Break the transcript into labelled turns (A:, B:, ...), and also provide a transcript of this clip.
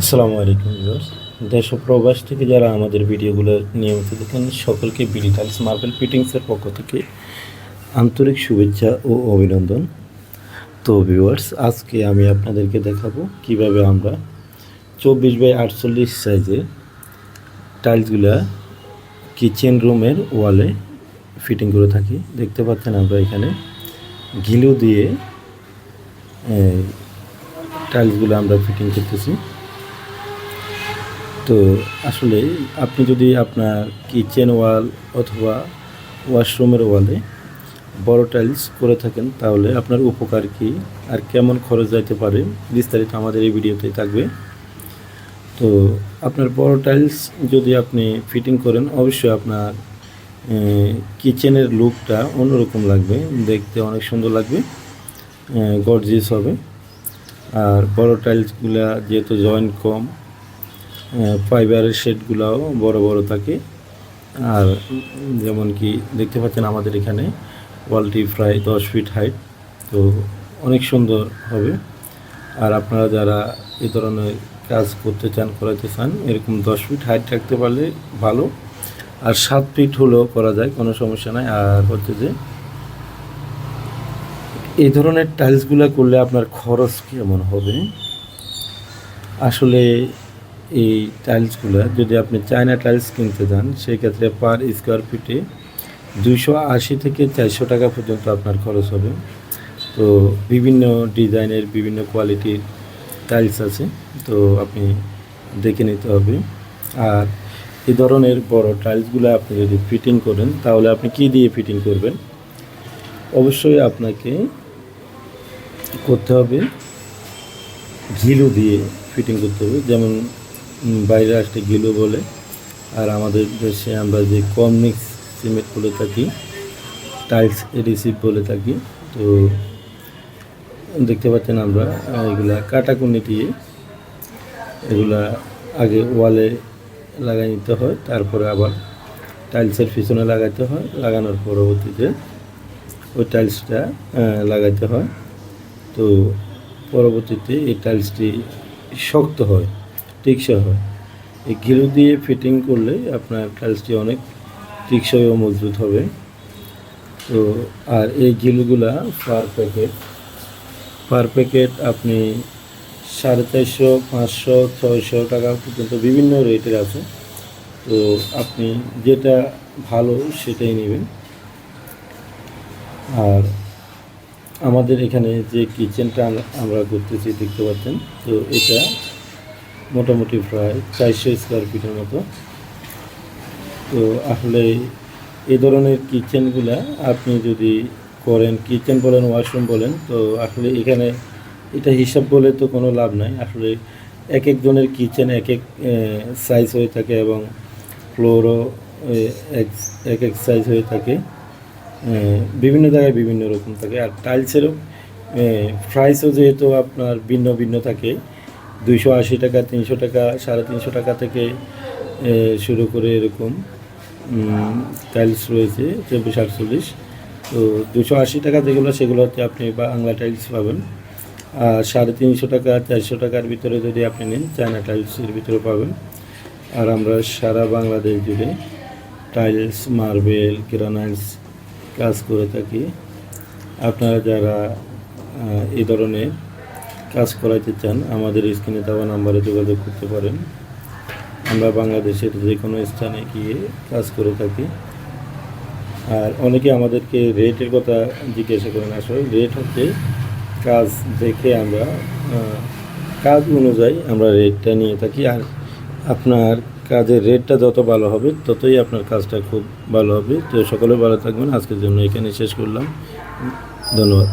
A: আসসালামু আলাইকুম ভিউয়ার্স। দেশ ও প্রবাস থেকে যারা আমাদের ভিডিওগুলো নিয়মিত দেখেন, সকলকে বিডি টাইলস মার্বেল ফিটিংসের পক্ষ থেকে আন্তরিক শুভেচ্ছা ও অভিনন্দন। তো ভিউয়ার্স, আজকে আমি আপনাদেরকে দেখাবো কীভাবে আমরা চব্বিশ বাই আটচল্লিশ সাইজের টাইলসগুলা কিচেন রুমের ওয়ালে ফিটিং করে থাকি। দেখতে পাচ্ছেন আমরা এখানে ঘিলু দিয়ে টাইলসগুলো আমরা ফিটিং করতেছি। তো আসলে আপনি যদি আপনার কিচেন ওয়াল অথবা ওয়াশরুমের ওয়ালে বড় টাইলস করে থাকেন, তাহলে আপনার উপকার কি আর কেমন খরচ যাইতে পারে বিস্তারিত আমাদের এই ভিডিওতেই থাকবে। তো আপনার বড় টাইলস যদি আপনি ফিটিং করেন, অবশ্যই আপনার কিচেনের লুকটা অন্যরকম লাগবে, দেখতে অনেক সুন্দর লাগবে গর্জিয়াস হবে। আর বড় টাইলসগুলা যেহেতু জয়েন্ট কম ফাইবারের শেডগুলাও বড় বড় থাকে। আর যেমন কি দেখতে পাচ্ছেন আমাদের এখানে ওয়ালটি প্রায় দশ ফিট হাইট তো অনেক সুন্দর হবে। আর আপনারা যারা এ ধরনের কাজ করতে চান করাতে চান, এরকম দশ ফিট হাইট রাখতে পারলে ভালো। আর সাত ফিট হলেও করা যায়, কোনো সমস্যা নাই। আর হচ্ছে যে এই ধরনের টাইলসগুলো করলে আপনার খরচ কেমন হবে? আসলে এই টাইলসগুলো, যদি আপনি চায়না টাইলস কিনতে যান, সেক্ষেত্রে পার স্কোয়ার ফিটে দুইশো আশি থেকে চারশো টাকা পর্যন্ত আপনার খরচ হবে। তো বিভিন্ন ডিজাইনের বিভিন্ন কোয়ালিটির টাইলস আছে, তো আপনি দেখে নিতে হবে। আর এ ধরনের বড় টাইলসগুলো আপনি যদি ফিটিং করেন, তাহলে আপনি কি দিয়ে ফিটিং করবেন? অবশ্যই আপনাকে করতে হবে ঘিলু দিয়ে ফিটিং করতে হবে। যেমন বাইরে আসতে গিলো বলে। আর আমাদের দেশে আমরা যে কমনিক্স সিমেন্ট বলে থাকি টাইলস এডিসিভ বলে থাকি, তো দেখতে পাচ্ছেন আমরা এগুলা কাটাকুনি দিয়ে এগুলা আগে ওয়ালে লাগাই নিতে হয়, তারপরে আবার টাইলসের পিছনে লাগাইতে হয়। লাগানোর পরবর্তীতে ওই টাইলসটা লাগাইতে হয়। তো পরবর্তীতে এই টাইলসটি শক্ত হয়। টেকসই হয়। এই ঘিলু দিয়ে ফিটিং করলে আপনার টাইলসটি অনেক টেকসই ও মজবুত হবে। তো আর এই ঘিলুগুলা পার প্যাকেট পার প্যাকেট আপনি সাড়ে চারশো, পাঁচশো, ছয়শো টাকা পর্যন্ত বিভিন্ন রেটের আছে। তো আপনি যেটা ভালো সেটাই নেবেন। আর আমাদের এখানে যে কিচেনটা আমরা করতেছি, দেখতে পাচ্ছেন, তো এটা মোটামুটি প্রায় চারশো স্কোয়ার ফিটের মতো। তো আসলে এই ধরনের কিচেনগুলা আপনি যদি করেন কিচেন বলেন ওয়াশরুম বলেন, তো আসলে এখানে এটা হিসাব বলে তো কোনো লাভ নাই। আসলে এক একজনের কিচেন এক এক সাইজ হয়ে থাকে এবং ফ্লোরও এক এক সাইজ হয়ে থাকে। বিভিন্ন জায়গায় বিভিন্ন রকম থাকে। আর টাইলসেরও প্রাইসও যেহেতু আপনার ভিন্ন ভিন্ন থাকে দুইশো আশি টাকা, তিনশো টাকা, সাড়ে তিনশো টাকা থেকে শুরু করে এরকম টাইলস রয়েছে, চব্বিশ আটচল্লিশ। তো দুশো আশি টাকা যেগুলো, সেগুলোতে আপনি বাংলা টাইলস পাবেন। আর সাড়ে তিনশো টাকা, চারশো টাকার ভিতরে যদি আপনি নেন, চায়না টাইলসের ভিতরে পাবেন। আর আমরা সারা বাংলাদেশ জুড়ে টাইলস মার্বেল গ্রানাইটস কাজ করে থাকি। আপনারা যারা এই ধরনের কাজ করাইতে চান, আমাদের স্ক্রিনে দেওয়া নাম্বারে যোগাযোগ করতে পারেন। আমরা বাংলাদেশের যে কোনো স্থানে গিয়ে কাজ করে থাকি। আর অনেকে আমাদেরকে রেটের কথা জিজ্ঞাসা করেন, আসলে রেট হচ্ছে কাজ দেখে আমরা কাজ অনুযায়ী আমরা রেটটা নিয়ে থাকি। আর আপনার কাজের রেটটা যত ভালো হবে, ততই আপনার কাজটা খুব ভালো হবে। তো সকলে ভালো থাকবেন। আজকের জন্য এখানে শেষ করলাম। ধন্যবাদ।